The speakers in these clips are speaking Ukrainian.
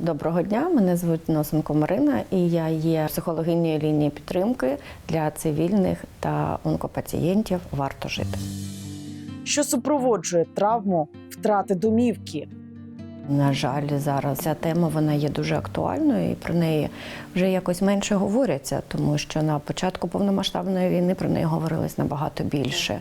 Доброго дня, мене звуть Носенко Марина, і я є психологинею лінії підтримки для цивільних та онкопацієнтів Варто жити. що супроводжує травму втрати домівки. На жаль, зараз ця тема вона є дуже актуальною і про неї вже якось менше говоряться, тому що на початку повномасштабної війни про неї говорилось набагато більше.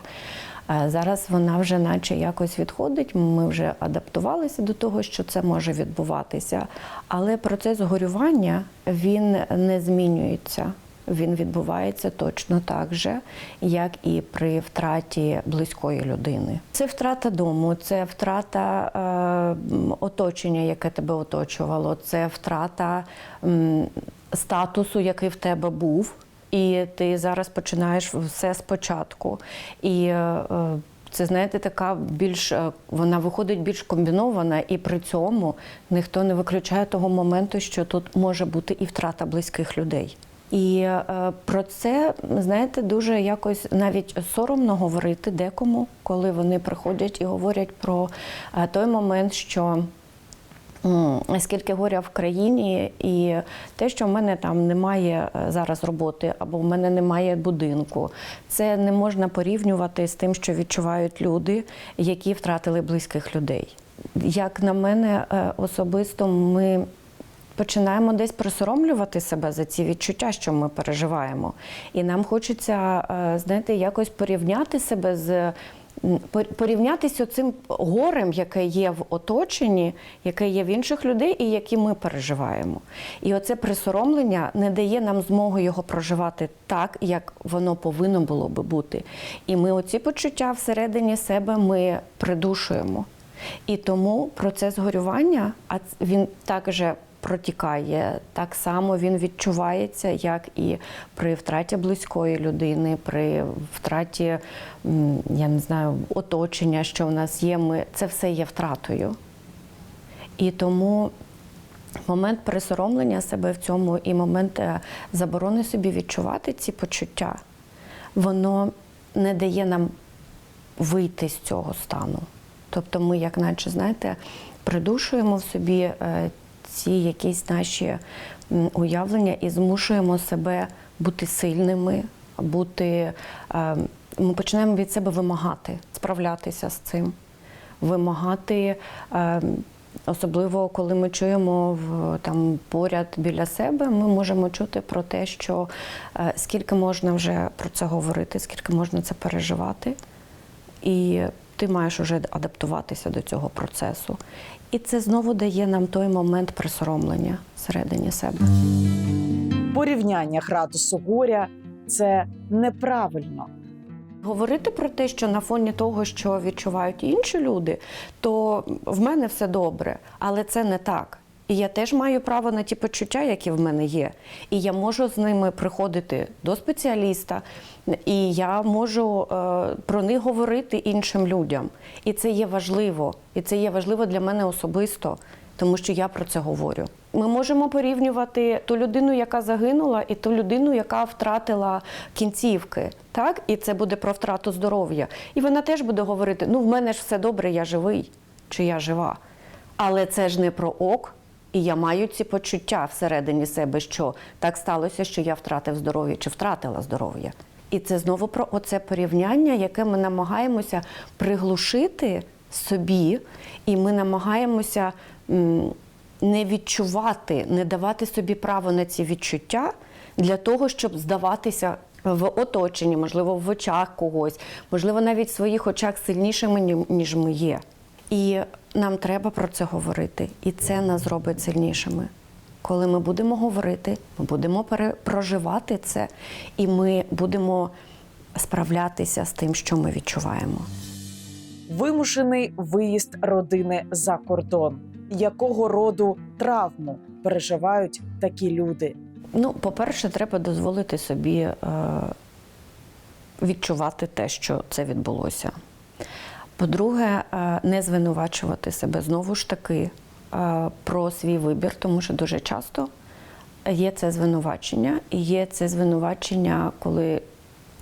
Е, Зараз вона вже наче якось відходить. Ми вже адаптувалися до того, що це може відбуватися, але процес горювання він не змінюється. Він відбувається точно так же, як і при втраті близької людини. Це втрата дому, це втрата е, оточення, яке тебе оточувало, це втрата м, статусу, який в тебе був, і ти зараз починаєш все спочатку. І е, е, це знаєте, така більш е, вона виходить більш комбінована, і при цьому ніхто не виключає того моменту, що тут може бути і втрата близьких людей. І е, про це, знаєте, дуже якось навіть соромно говорити декому, коли вони приходять і говорять про е, той момент, що скільки горя в країні, і те, що в мене там немає е, зараз роботи, або в мене немає будинку, це не можна порівнювати з тим, що відчувають люди, які втратили близьких людей. Як на мене, е, особисто ми починаємо десь присоромлювати себе за ці відчуття, що ми переживаємо. І нам хочеться, е, знаєте, якось порівняти себе з. Порівнятися цим горем, яке є в оточенні, яке є в інших людей, і які ми переживаємо. І оце присоромлення не дає нам змоги його проживати так, як воно повинно було би бути. І ми оці почуття всередині себе ми придушуємо. І тому процес горювання, а він також протікає, так само він відчувається, як і при втраті близької людини, при втраті, я не знаю, оточення, що в нас є. Ми, це все є втратою. І тому момент пересоромлення себе в цьому і момент е, заборони собі відчувати ці почуття, воно не дає нам вийти з цього стану. Тобто ми, як наче, знаєте, придушуємо в собі е, ці якісь наші уявлення і змушуємо себе бути сильними, бути. е, Ми починаємо від себе вимагати, справлятися з цим, вимагати. е, Особливо коли ми чуємо там поряд біля себе, ми можемо чути про те, що е, скільки можна вже про це говорити, скільки можна це переживати, і ти маєш вже адаптуватися до цього процесу. І це знову дає нам той момент присоромлення всередині себе. Порівняння градусу горя це неправильно. Говорити про те, що на фоні того, що відчувають інші люди, то в мене все добре, але це не так. І я теж маю право на ті почуття, які в мене є. І я можу з ними приходити до спеціаліста, і я можу е, про них говорити іншим людям. І це є важливо. І це є важливо для мене особисто, тому що я про це говорю. Ми можемо порівнювати ту людину, яка загинула, і ту людину, яка втратила кінцівки. Так? І це буде про втрату здоров'я. І вона теж буде говорити: ну, в мене ж все добре, я живий чи я жива. Але це ж не про ок. І я маю ці почуття всередині себе, що так сталося, що я втратив здоров'я чи втратила здоров'я. І це знову про оце порівняння, яке ми намагаємося приглушити собі, і ми намагаємося не відчувати, не давати собі право на ці відчуття для того, щоб здаватися в оточенні, можливо, в очах когось, можливо, навіть в своїх очах сильнішими, ніж ми є. І нам треба про це говорити, і це нас зробить сильнішими. Коли ми будемо говорити, ми будемо проживати це, і ми будемо справлятися з тим, що ми відчуваємо. Вимушений виїзд родини за кордон. Якого роду травму переживають такі люди? Ну, по-перше, треба дозволити собі е, відчувати те, що це відбулося. По-друге, е, не звинувачувати себе знову ж таки е, про свій вибір, тому що дуже часто є це звинувачення, і є це звинувачення, коли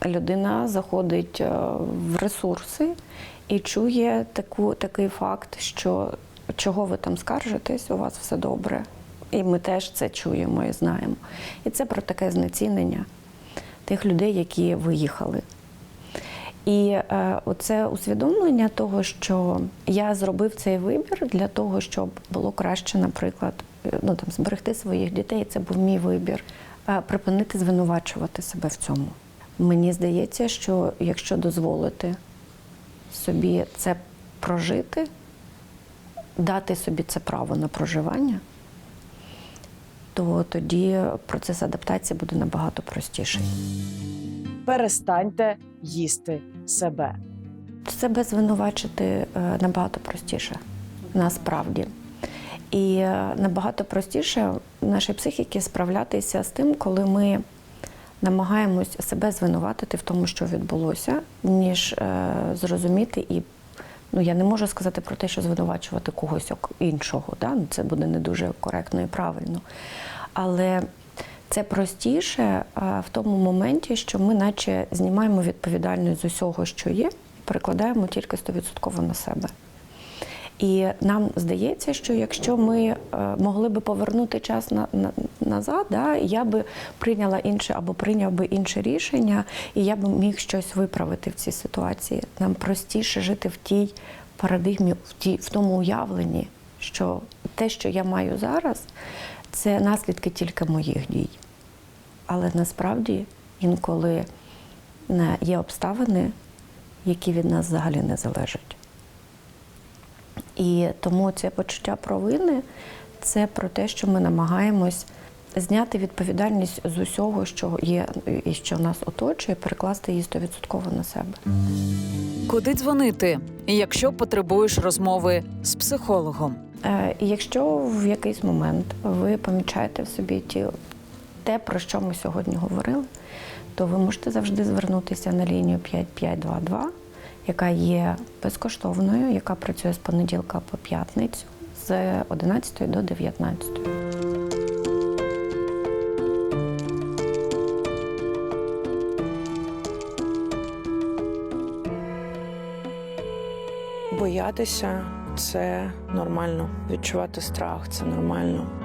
людина заходить е, в ресурси і чує таку, такий факт, що чого ви там скаржитесь, у вас все добре. І ми теж це чуємо і знаємо. І це про таке знецінення тих людей, які виїхали. І е, оце усвідомлення того, що я зробив цей вибір для того, щоб було краще, наприклад, е, ну там зберегти своїх дітей. Це був мій вибір. Е, припинити звинувачувати себе в цьому. Мені здається, що якщо дозволити собі це прожити, дати собі це право на проживання, то тоді процес адаптації буде набагато простіший. Перестаньте їсти себе. Себе звинувачити е, набагато простіше, насправді. І е, набагато простіше нашій психіці справлятися з тим, коли ми намагаємось себе звинуватити в тому, що відбулося, ніж е, зрозуміти і. Ну, я не можу сказати про те, що звинувачувати когось іншого. Да? Ну, Це буде не дуже коректно і правильно. Але це простіше в тому моменті, що ми наче знімаємо відповідальність з усього, що є, і перекладаємо тільки 100% на себе. І нам здається, що якщо ми е, могли би повернути час на, на, назад, да, я би прийняла інше або прийняв би інше рішення, і я би міг щось виправити в цій ситуації. Нам простіше жити в тій парадигмі, в, тій, в тому уявленні, що те, що я маю зараз, це наслідки тільки моїх дій. Але насправді інколи е, є обставини, які від нас взагалі не залежать. І тому це почуття провини це про те, що ми намагаємось зняти відповідальність з усього, що є і що нас оточує, перекласти її 100% на себе. Куди дзвонити, якщо потребуєш розмови з психологом? Е, якщо в якийсь момент ви помічаєте в собі ті, те, про що ми сьогодні говорили, то ви можете завжди звернутися на лінію 5522, яка є безкоштовною, яка працює з понеділка по п'ятницю з 11 до 19. Боятися це нормально. Відчувати страх це нормально.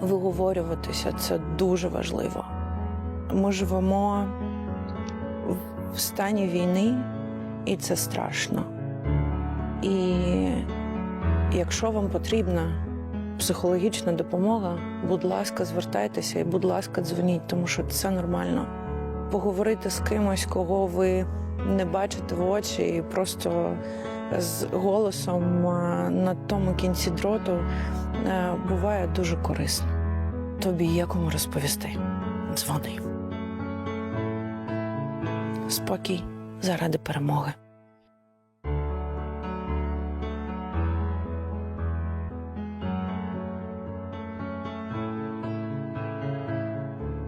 виговорюватися це дуже важливо. Ми живемо в стані війни, і це страшно. І якщо вам потрібна психологічна допомога, будь ласка, звертайтеся і, будь ласка, дзвоніть, тому що це нормально. Поговорити з кимось, кого ви не бачити в очі, і просто з голосом на тому кінці дроту е, буває дуже корисно. Тобі є кому розповісти. Дзвони. Спокій заради перемоги.